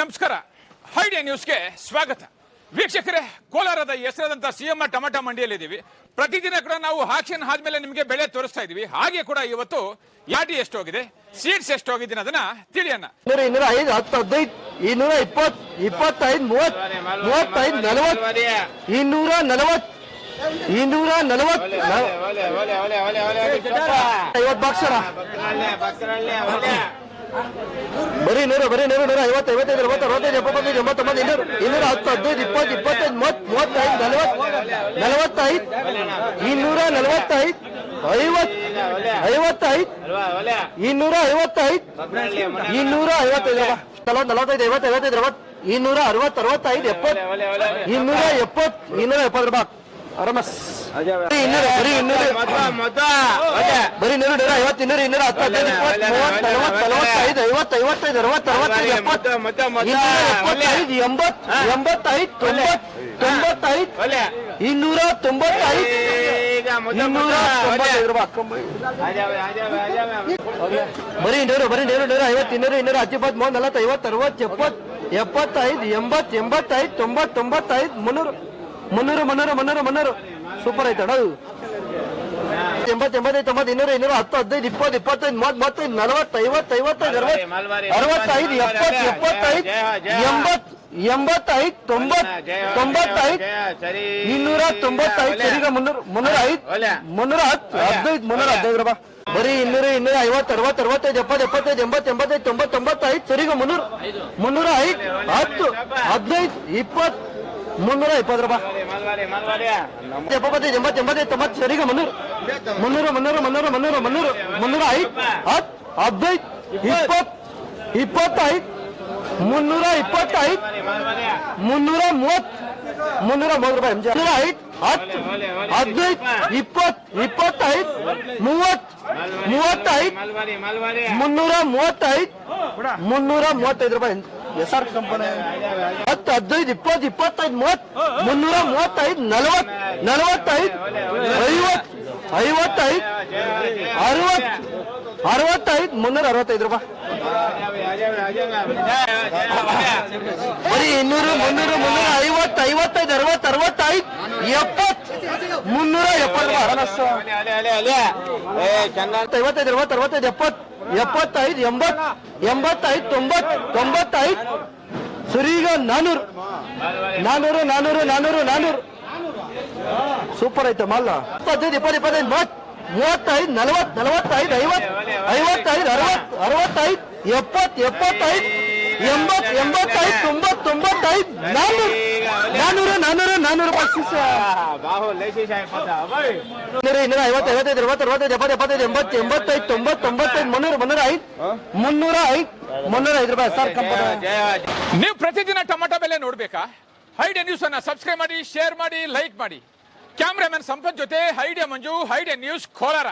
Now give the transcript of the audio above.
ನಮಸ್ಕಾರ ಹೈಡಿಯಾ ನ್ಯೂಸ್ಗೆ ಸ್ವಾಗತ ವೀಕ್ಷಕರೇ ಕೋಲಾರದ ಹೆಸರಾದಂತ ಸಿಎಂ ಟೊಮೆಟೊ ಮಂಡಿಯಲ್ಲಿದ್ದೀವಿ ಪ್ರತಿದಿನ ಕೂಡ ನಾವು ಆಕ್ಷನ್ ಆದ್ಮೇಲೆ ನಿಮಗೆ ಬೆಳೆ ತೋರಿಸ್ತಾ ಇದೀವಿ ಹಾಗೆ ಕೂಡ ಇವತ್ತು ಯಾಟಿ ಎಷ್ಟು ಹೋಗಿದೆ ಸೀಡ್ಸ್ ಎಷ್ಟು ಹೋಗಿದೆ ಅದನ್ನ ತಿಳಿಯೋಣ ಇನ್ನೂರ ಇನ್ನೂರ ಐದು ಹತ್ತು ಹದಿನೈದು ಇನ್ನೂರ ಇಪ್ಪತ್ ಇಪ್ಪತ್ತೈದು ಮೂವತ್ ಮೂವತ್ತೈದು ನಲವತ್ ಇನ್ನೂರ ನಲವತ್ ಇನ್ನೂರ ನಲವತ್ ಐವತ್ತು ಬಾಕ್ಸರ ಬರೀ ನೂರು ಬರೀ ನೂರು, ನೂರ, ಐವತ್ತು, ಐವತ್ತೈದು, ಅರವತ್ತು, ಅರವತ್ತೈದು, ಎಪ್ಪತ್ತೈದು ಎಂಬತ್ತೊಂಬತ್ತು ಇನ್ನೂರು, ಇನ್ನೂರ, ಹತ್ತು, ಹದಿನೈದು, ಇಪ್ಪತ್ತು, ಇಪ್ಪತ್ತೈದು, ಮೂವತ್ತು, ಮೂವತ್ತೈದು, ನಲವತ್ತು, ನಲವತ್ತೈದು, ಇನ್ನೂರ ನಲವತ್ತೈದು, ಐವತ್ತು, ಐವತ್ತೈದು, ಇನ್ನೂರ ಐವತ್ತೈದು ಇನ್ನೂರ ಐವತ್ತೈದು ನಲವತ್ತು, ನಲವತ್ತೈದು ಐವತ್ತು ಐವತ್ತೈದು, ಅರವತ್ತು, ಇನ್ನೂರ ಅರವತ್ತು, ಅರವತ್ತೈದು, ಎಪ್ಪತ್ತು, ಇನ್ನೂರ ಎಪ್ಪತ್ತು ಇನ್ನೂರ ಎಪ್ಪತ್ತು ರೂಪಾಯಿ ಇನ್ನೂರ ಬರೀ ಇನ್ನೂರ. ಬರೀ ಇನ್ನೂರ ನೂರ ಐವತ್ತು ಇನ್ನೂರ ಇನ್ನೂರ ಹತ್ತು ಹದಿನೈದು ಇಪ್ಪತ್ತು ಮೂವತ್ತು ನಲವತ್ತು ನಲವತ್ತೈದು ಐವತ್ತು ಐವತ್ತೈದು ಅರವತ್ತು ಅರವತ್ತೈದು ಎಪ್ಪತ್ತು ಇನ್ನೂರ ಎಪ್ಪತ್ತೈದು ಎಂಬತ್ತು ಎಂಬತ್ತೈದು ತೊಂಬತ್ತು ತೊಂಬತ್ತೈದು ಇನ್ನೂರ ತೊಂಬತ್ತೈದು. ಇನ್ನೂರ ಬರೀ ಇನ್ನೂರು ಬರೀ ನೂರು ನೂರ ಐವತ್ತು ಇನ್ನೂರು ಇನ್ನೂರ ಹತ್ತು ಇಪ್ಪತ್ತು ಮೂವತ್ತು ನಲವತ್ತು ಐವತ್ತು ಅರವತ್ತು ಎಪ್ಪತ್ತು ಎಪ್ಪತ್ತೈದು ಎಂಬತ್ತು ಎಂಬತ್ತೈದು ತೊಂಬತ್ತು ತೊಂಬತ್ತೈದು ಮುನ್ನೂರು. ಮುನ್ನೂರು ಮುನ್ನೂರು ಮುನ್ನೂರು ಮುನ್ನೂರು. ಸೂಪರ್ ಐತೆ ಅಣ್ಣ. ಎಂಬತ್ತು ಎಂಬತ್ತೈದು ತೊಂಬತ್ತು ಇನ್ನೂರು ಇನ್ನೂರ ಹತ್ತು ಹದಿನೈದು ಇಪ್ಪತ್ತು ಇಪ್ಪತ್ತೈದು ಮೂವತ್ತು ಮೂವತ್ತೈದು ನಲವತ್ತು ಐವತ್ತು ಐವತ್ತೈದು ಅರವತ್ತು ಅರವತ್ತೈದು ಎಪ್ಪತ್ತು ಎಪ್ಪತ್ತೈದು ಎಂಬತ್ತು ಎಂಬತ್ತೈದು ತೊಂಬತ್ತು ತೊಂಬತ್ತೈದು ಇನ್ನೂರ ತೊಂಬತ್ತೈದು ಸರಿಗ ಮುನ್ನೂರು ಮುನ್ನೂರ ಐದು ಮುನ್ನೂರ ಹತ್ತು ಹದಿನೈದು ಮುನ್ನೂರ ಹದಿನೈದು ರೂಪಾಯಿ. ಬರೀ ಇನ್ನೂರ ಇನ್ನೂರ ಐವತ್ತು ಅರವತ್ತು ಅರವತ್ತೈದು ಎಪ್ಪತ್ತು ಎಪ್ಪತ್ತೈದು ಎಂಬತ್ತು ಎಂಬತ್ತೈದು ತೊಂಬತ್ತು ತೊಂಬತ್ತೈದು ಸರಿಗ ಮುನ್ನೂರು ಮುನ್ನೂರ ಐದು ಹತ್ತು ಹದಿನೈದು ಇಪ್ಪತ್ತು ಮುನ್ನೂರ ಇಪ್ಪತ್ತು ರೂಪಾಯಿ. ಎಪ್ಪತ್ತೈದು ಎಂಬತ್ತು ಎಂಬತ್ತೈದು ತೊಂಬತ್ತು ಸರಿಗ ಮುನ್ನೂರು. ಮುನ್ನೂರು ಮುನ್ನೂರು ಮುನ್ನೂರು ಮುನ್ನೂರು ಮುನ್ನೂರು ಮುನ್ನೂರ ಐದು ಹತ್ತು ಹದಿನೈದು ಇಪ್ಪತ್ತು ಇಪ್ಪತ್ತೈದು ಮುನ್ನೂರ ಇಪ್ಪತ್ತೈದು ಮುನ್ನೂರ ಮೂವತ್ತು ಮುನ್ನೂರ ಮೂವತ್ತು ರೂಪಾಯಿ ಮುನ್ನೂರ ಐದು ಹತ್ತು ಹದಿನೈದು ಇಪ್ಪತ್ತು ಇಪ್ಪತ್ತೈದು ಮೂವತ್ತು ಮೂವತ್ತೈದು ಮುನ್ನೂರ ಮೂವತ್ತೈದು ಮುನ್ನೂರ ಮೂವತ್ತೈದು ರೂಪಾಯಿ ಎಸ್ ಆರ್ ಕಂಪನಿ. ಹತ್ತು, ಹದಿನೈದು, ಇಪ್ಪತ್ತು, ಇಪ್ಪತ್ತೈದು, ಮೂವತ್ತು, ಮುನ್ನೂರ ಮೂವತ್ತೈದು ನಲವತ್ ನಲವತ್ತೈದು ಐವತ್ ಐವತ್ತೈದು ಅರವತ್ ಅರವತ್ತೈದು, ಮುನ್ನೂರ ಅರವತ್ತೈದು ರೂಪಾಯಿ. ಬರೀ ಇನ್ನೂರು, ಮುನ್ನೂರು, ಮುನ್ನೂರ ಐವತ್ತು, ಐವತ್ತೈದು, ಅರವತ್ತು, ಅರವತ್ತೈದು, ಎಪ್ಪತ್ತು ಮುನ್ನೂರ ಎಪ್ಪತ್ತು ಐವತ್ತೈದು ಅರವತ್ತು ಅರವತ್ತೈದು ಎಪ್ಪತ್ತು ಎಪ್ಪತ್ತೈದು ಎಂಬತ್ತು ಎಂಬತ್ತೈದು ತೊಂಬತ್ತು ತೊಂಬತ್ತೈದು ಸರಿ ಈಗ ನಾನೂರು ನಾನೂರು ನಾನೂರು ನಾನೂರು ನಾನೂರು ಸೂಪರ್ ಐತೆ ಮಲ್ಲ ಇಪ್ಪತ್ತೈದು ಇಪ್ಪತ್ತು ಇಪ್ಪತ್ತೈದು ಮೂವತ್ತು ಮೂವತ್ತೈದು ನಲವತ್ತು ನಲವತ್ತೈದು ಐವತ್ತು ಐವತ್ತೈದು ಅರವತ್ತು ಅರವತ್ತೈದು ಎಪ್ಪತ್ತು ಎಪ್ಪತ್ತೈದು ಎಂಬತ್ತು ಎಂಬತ್ತೈದು ತೊಂಬತ್ತು ತೊಂಬತ್ತೈದು ನಾನೂರು ನಾನೂರು ನಾನೂರು ರೂಪಾಯಿ ಇನ್ನೂರ ಇನ್ನೂರ ಐವತ್ತು ಐವತ್ತೈದು ಅರವತ್ತು ಅರವತ್ತೈದು ಎಪ್ಪತ್ತೈದು ಎಂಬತ್ತು ಎಂಬತ್ತೈದು ತೊಂಬತ್ತು ತೊಂಬತ್ತೈದು ಮುನ್ನೂರು ಮುನ್ನೂರ ಐದು ಮುನ್ನೂರ ಐದು ಮುನ್ನೂರ ಐದು ರೂಪಾಯಿ. ಸರ್ ನೀವು ಪ್ರತಿದಿನ ಟೊಮೆಟೊ ಬೆಲೆ ನೋಡ್ಬೇಕಾ? ಹೈಡಿಯಾ ನ್ಯೂಸ್ ಅನ್ನ ಸಬ್ಸ್ಕ್ರೈಬ್ ಮಾಡಿ ಶೇರ್ ಮಾಡಿ ಲೈಕ್ ಮಾಡಿ. ಕ್ಯಾಮ್ರಾಮನ್ ಸಂಪತ್ ಜೊತೆ ಹೈಡಿಯಾ ಮಂಜು ಹೈಡಿಯಾ ನ್ಯೂಸ್ ಕೋಲಾರ.